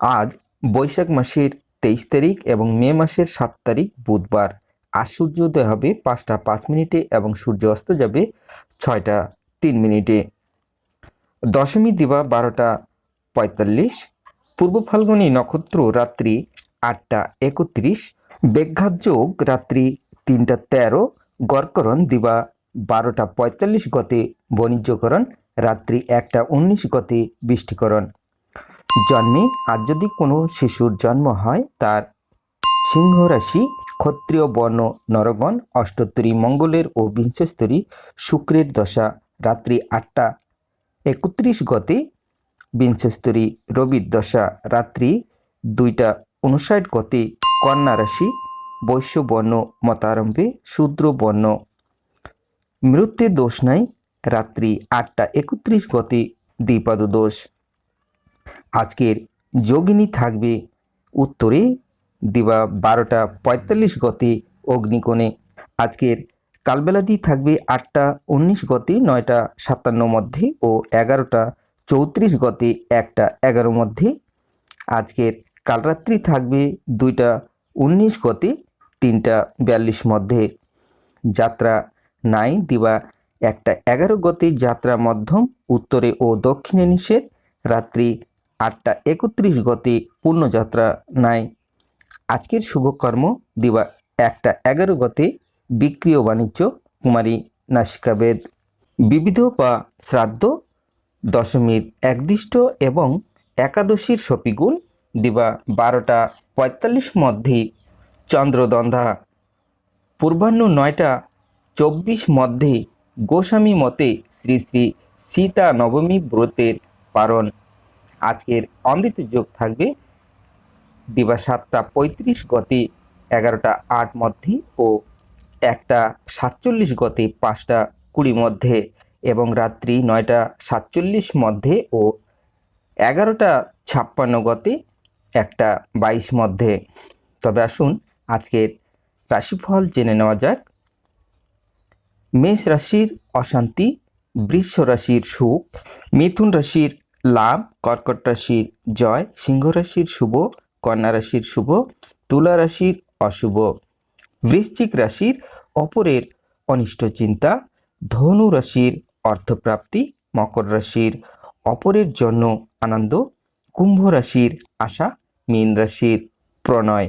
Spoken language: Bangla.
আজ বৈশাখ মাসের তেইশ তারিখ এবং মে মাসের সাত তারিখ বুধবার। আজ সূর্যোদয় হবে পাঁচটা পাঁচ মিনিটে এবং সূর্য অস্ত যাবে ছয়টা তিন মিনিটে। দশমী দিবা বারোটা পঁয়তাল্লিশ, পূর্ব ফাল্গুনী নক্ষত্র রাত্রি আটটা একত্রিশ বেঘাত যোগ রাত্রি তিনটা তেরো, গড়করণ দিবা বারোটা পঁয়তাল্লিশ গতে বাণিজ্যকরণ, রাত্রি একটা উনিশ গতে বৃষ্টিকরণ। জন্মে আর যদি কোনো শিশুর জন্ম হয়, তার সিংহ রাশি ক্ষত্রিয়, বর্ণ, নরগণ অষ্টোত্তরী মঙ্গলের ও বিংশস্তরী শুক্রের দশা, রাত্রি আটটা একত্রিশ গতে বিংশস্তরী রবির দশা, রাত্রি দুইটা উনষাট গতে কন্যা রাশি, বৈশ্য, বর্ণ, মতারম্ভে শূদ্র, বর্ণ। মৃত্যুর দোষ নাই, রাত্রি আটটা একত্রিশ গতে দ্বিপাদ দোষ আজকের যোগিনী থাকবে উত্তরে দিবা বারোটা পঁয়তাল্লিশ গতে অগ্নিকোণে। আজকের কালবেলাদি থাকবে আটটা উনিশ গতে, নয়টা সাতান্ন মধ্যে ও এগারোটা চৌত্রিশ গতে, একটা এগারো মধ্যে। আজকের কালরাত্রি থাকবে দুইটা উনিশ গতে, তিনটা বিয়াল্লিশ মধ্যে। যাত্রা নাই, দিবা একটা এগারো গতে যাত্রা মধ্যম, উত্তরে ও দক্ষিণে নিষেধ। রাত্রি আটটা একত্রিশ গতে পূর্ণযাত্রা নাই। আজকের শুভকর্ম দিবা একটা এগারো গতে বিক্রিয় বাণিজ্য কুমারী নাসিকাবেদ বিবিধ বা শ্রাদ্ধ দশমীর একদিষ্ট এবং একাদশীর সপিগুণ দিবা বারোটা পঁয়তাল্লিশ মধ্যে চন্দ্রদন্ধা পূর্বাহ্ন নয়টা চব্বিশ মধ্যে গোস্বামী মতে শ্রী শ্রী সীতা নবমী ব্রতের পারণ। আজকের অমৃত যোগ থাকবে দিবা সাতটা পঁয়ত্রিশ গতে এগারোটা আট মধ্যে ও একটা সাতচল্লিশ গতে পাঁচটা কুড়ি মধ্যে এবং রাত্রি নয়টা সাতচল্লিশ মধ্যে ও এগারোটা ছাপ্পান্ন গতে একটা বাইশ মধ্যে। তবে আসুন আজকের রাশিফল জেনে নেওয়া যাক। মেষ রাশির অশান্তি, বৃষ রাশির সুখ, মিথুন রাশির লাভ কর্কট রাশির জয়, সিংহ রাশির শুভ, কন্যা রাশির শুভ, তুলা রাশির অশুভ। বৃশ্চিক রাশির অপরের অনিষ্ট চিন্তা, ধনু রাশির অর্থপ্রাপ্তি, মকর রাশির অপরের জন্য আনন্দ, কুম্ভ রাশির আশা, মীন রাশির প্রণয়।